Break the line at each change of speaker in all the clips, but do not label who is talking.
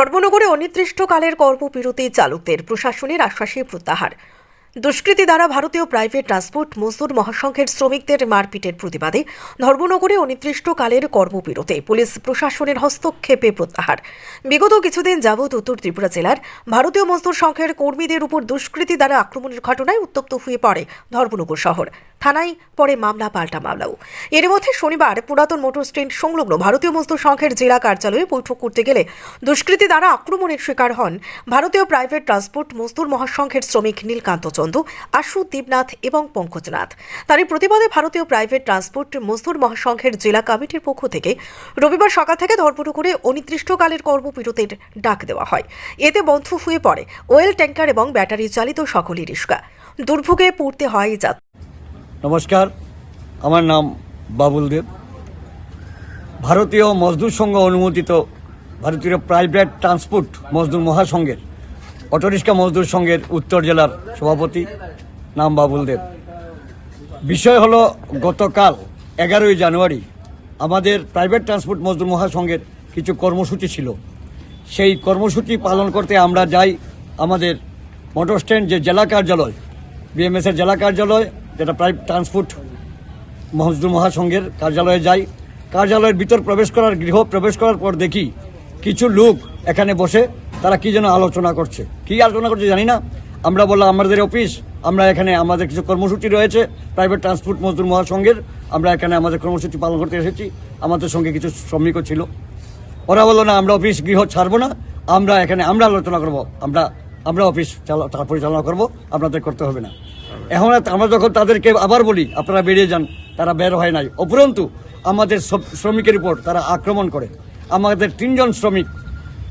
ধর্মনগরে অনির্দিষ্টকালের কর্মবিরতি চালকদের প্রশাসনের আশ্বাসে প্রত্যাহার। দুষ্কৃতী দ্বারা ভারতীয় প্রাইভেট ট্রান্সপোর্ট মজদুর মহাসংঘের শ্রমিকদের মারপিটের প্রতিবাদে ধর্মনগরে অনির্দিষ্টকালের কর্মবিরতি। পুলিশ প্রশাসনের হস্তক্ষেপে প্রত্যাহার। বিগত কিছুদিন যাবৎ উত্তর ত্রিপুরা জেলার ভারতীয় মজদুর সংঘের কর্মীদের উপর দুষ্কৃতী দ্বারা আক্রমণের ঘটনায় উত্তপ্ত হয়ে পড়ে ধর্মনগর শহর। থানায় পরে মামলা, পাল্টা মামলাও। এর মধ্যে শনিবার পুরাতন মোটর স্ট্যান্ড সংলগ্ন ভারতীয় মজদুর সংঘের জেলা কার্যালয়ে বৈঠক করতে গেলে দুষ্কৃতী দ্বারা আক্রমণের শিকার হন ভারতীয় প্রাইভেট ট্রান্সপোর্ট মজদুর মহাসংঘের শ্রমিক নীলকান্ত চন্দ, আশু দেবনাথ এবং পঙ্কজনাথ তারই প্রতিবাদে ভারতীয় প্রাইভেট ট্রান্সপোর্ট মজদুর মহাসংঘের জেলা কমিটির পক্ষ থেকে রবিবার সকাল থেকে ধর্মনগরে অনির্দিষ্টকালের কর্মবিরতির ডাক দেওয়া হয়। এতে বন্ধ হয়ে পড়ে ওয়েল ট্যাঙ্কার এবং ব্যাটারি চালিত সকলই রিস্কা দুর্ভোগে পড়তে হয় যাত্রী।
নমস্কার, আমার নাম বাবুল দেব। ভারতীয় মজদুর সংঘ অনুমোদিত ভারতীয় প্রাইভেট ট্রান্সপোর্ট মজদুর মহাসংঘের অটোরিক্সা মজদুর সংঘের উত্তর জেলার সভাপতি নাম বাবুল দেব। বিষয় হলো, গতকাল এগারোই জানুয়ারি আমাদের প্রাইভেট ট্রান্সপোর্ট মজদুর মহাসংঘের কিছু কর্মসূচি ছিল। সেই কর্মসূচি পালন করতে আমরা যাই আমাদের মোটর স্ট্যান্ড যে জেলা কার্যালয় বিএমএস এর জেলা কার্যালয় যেটা প্রাইভেট ট্রান্সপোর্ট মজদুর মহাসংঘের কার্যালয়ে যাই কার্যালয়ের ভিতর প্রবেশ করার গৃহ প্রবেশ করার পর দেখি কিছু লোক এখানে বসে তারা কি যেন আলোচনা করছে। কি আলোচনা করছে জানি না। আমরা বললাম, আমাদের অফিস, আমরা এখানে আমাদের কিছু কর্মসূচি রয়েছে, প্রাইভেট ট্রান্সপোর্ট মজদুর মহাসংঘের, আমরা এখানে আমাদের কর্মসূচি পালন করতে এসেছি, আমাদের সঙ্গে কিছু শ্রমিকও ছিল। ওরা বলল, না, আমরা অফিস গৃহ ছাড়বো না, আমরা এখানে, আমরা আলোচনা করব, আমরা আমরা অফিস চালা- পরিচালনা করব, আপনাদের করতে হবে না। এখন আমরা যখন তাদেরকে আবার বলি, আপনারা বেরিয়ে যান, তারা বের হয় নাই। উপরন্তু, আমাদের শ্রমিকের উপর তারা আক্রমণ করে। আমাদের তিনজন শ্রমিক,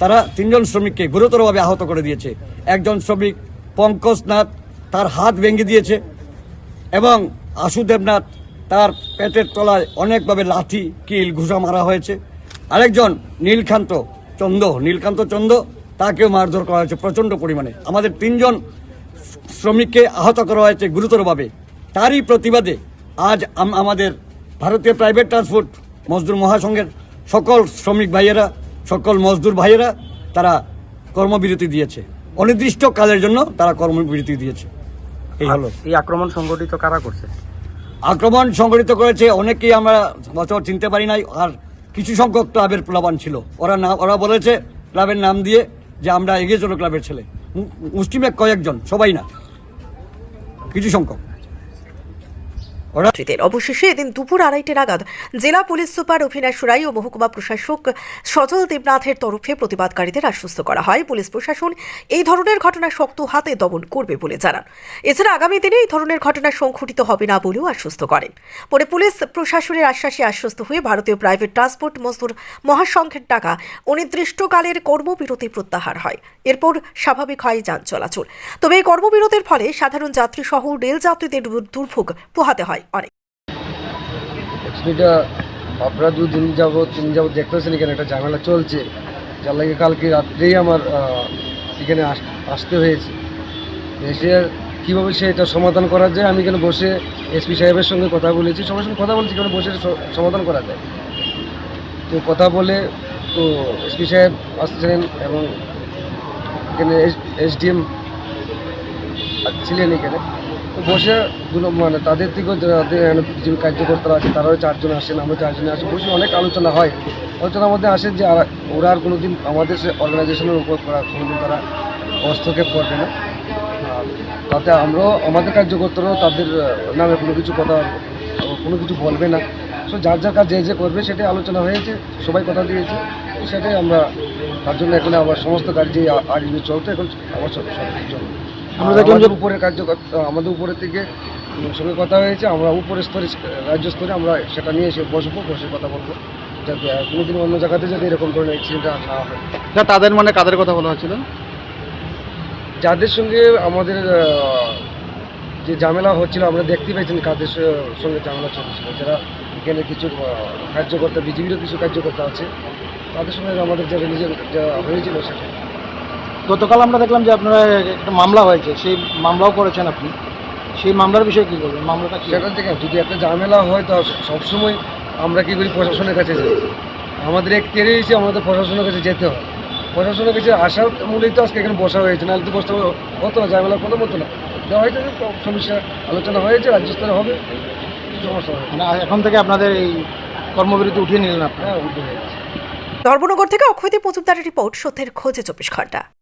তারা তিনজন শ্রমিককে গুরুতরভাবে আহত করে দিয়েছে। একজন শ্রমিক পঙ্কজ নাথ, তার হাত ভেঙে দিয়েছে এবং আশু দেবনাথ, তার পেটের তলায় অনেকভাবে লাঠি, কিল, ঘুষা মারা হয়েছে। আরেকজন নীলকান্ত চন্দ নীলকান্ত চন্দ, তাকেও মারধর করা হয়েছে প্রচণ্ড পরিমাণে। আমাদের তিনজন শ্রমিককে আহত করা হয়েছে গুরুতরভাবে। তারই প্রতিবাদে আজ আম- আমাদের ভারতীয় প্রাইভেট ট্রান্সপোর্ট মজদুর মহাসংঘের সকল শ্রমিক ভাইয়েরা সকল মজদুর ভাইয়েরা তারা কর্মবিরতি দিয়েছে। অনির্দিষ্ট কাজের জন্য তারা কর্মবিরতি দিয়েছে। এই হলো।
এই আক্রমণ সংগঠিত কারা করছে?
আক্রমণ সংগঠিত করেছে অনেকেই আমরা বছর চিনতে পারি নাই আর কিছু সংখ্যক ক্লাবের প্লাবান ছিল। ওরা না ওরা বলেছে ক্লাবের নাম দিয়ে যে আমরা এগিয়ে চলো ক্লাবের ছেলে। মুসলিমের কয়েকজন সবাই না। কিছু সংখ্যক।
নেতৃত্বের অবশেষে এদিন দুপুর আড়াইটে নাগাদ জেলা পুলিশ সুপার অভিনাশ রায় ও মহকুমা প্রশাসক সজল দেবনাথের তরফে প্রতিবাদকারীদের আশ্বস্ত করা হয়। পুলিশ প্রশাসন এই ধরনের ঘটনা শক্ত হাতে দমন করবে বলে জানান। এছাড়া আগামী দিনে এই ধরনের ঘটনা সংঘটিত হবে না বলেও আশ্বস্ত করেন। পরে পুলিশ প্রশাসনের আশ্বাসে আশ্বস্ত হয়ে ভারতীয় প্রাইভেট ট্রান্সপোর্ট মজদুর মহাসংঘের টাকা অনির্দিষ্টকালের কর্মবিরতি প্রত্যাহার হয়। এরপর স্বাভাবিক হয় যান চলাচল। তবে এই কর্মবিরতির ফলে সাধারণ যাত্রী সহ রেল যাত্রীদের দুর্ভোগ পোহাতে হয়। অনেক।
এটা আপনারা দুদিন যাবত তিন যাবত দেখতেছেন এখানে একটা ঝামেলা চলছে। যার লাগে কালকে রাত্রেই আমার এখানে আস- আসতে হয়েছে। এসে কীভাবে সে এটা সমাধান করা যায়, আমি এখানে বসে এসপি সাহেবের সঙ্গে কথা বলেছি। সবার সঙ্গে কথা বলেছি এখানে বসে সমাধান করা যায়? তো কথা বলে তো এসপি সাহেব আসছিলেন এবং এখানে এসডিএম ছিলেন এখানে। বসে মানে তাদের থেকেও যাদের বিজেপি কার্যকর্তারা আছে, তারাও চারজন আসেন, আমরা চারজনে আসি। বসে অনেক আলোচনা হয়। আলোচনার মধ্যে আসে যে আর- ওরা আর কোনোদিন আমাদের সে অর্গানাইজেশনের উপর করা কোনোদিন তারা হস্তক্ষেপ করবে না। তাতে আমরাও আমাদের কার্যকর্তারাও তাদের নামে কোনো কিছু কথা কোনো কিছু বলবে না। সো যার যার কাজ যে যে করবে, সেটাই আলোচনা হয়েছে, সবাই কথা দিয়েছে। সেটাই আমরা তার জন্য এখানে আমার সমস্ত কাজ যে আ- আগে চলতো এখন সব সব চলবে।
আমরা
আমরা
দেখলাম যে-
আমাদের উপরের কার্যকর্তা আমাদের উপরের থেকে সঙ্গে কথা হয়েছে আমরা উপরের স্তরে রাজ্য স্তরে আমরা সেটা নিয়ে এসে বসবো বসে কথা বলব যাতে কোনোদিন অন্য জায়গাতে যাতে এরকম ধরনের অ্যাক্সিডেন্ট না হয়।
না তাদের মানে কাদের কথা বলা হচ্ছিল
যাদের সঙ্গে আমাদের যে ঝামেলা হচ্ছিল আমরা দেখতে পেয়েছেন কাদের সঙ্গে ঝামেলা চলছিল। যারা এখানে কিছু কার্যকর্তা বিজেপিরও কিছু কার্যকর্তা আছে তাদের সঙ্গে আমাদের যারা নিজের যা হয়েছিল সেটা
গতকাল আমরা দেখলাম যে আপনারা একটা মামলা হয়েছে সেই মামলাও করেছেন আপনি। সেই মামলার বিষয়ে কী করবেন মামলাটা কি?
সেটা থেকে যদি একটা ঝামেলা হয় তো সবসময় আমরা কী করি প্রশাসনের কাছে যাই। আমাদের এক তেরে এসে আমাদের প্রশাসনের কাছে যেতে হয়। প্রশাসনের কাছে আসার মূলেই তো আজকে এখানে বসা হয়েছে নাহলে তো বসতে হতো না ঝামেলা কোনো হতো না। দেওয়া হয়েছে যে সমস্যা আলোচনা হয়েছে রাজ্য স্তরে হবে সমস্যা হবে।
মানে এখন থেকে আপনাদের এই কর্মবিরতি উঠিয়ে নিলেন আপনারা
হ্যাঁ উঠে গেছে।
ধর্মনগর থেকে অক্ষয়দীপ মজুমদারের রিপোর্ট সত্যের খোঁজে চব্বিশ ঘণ্টা।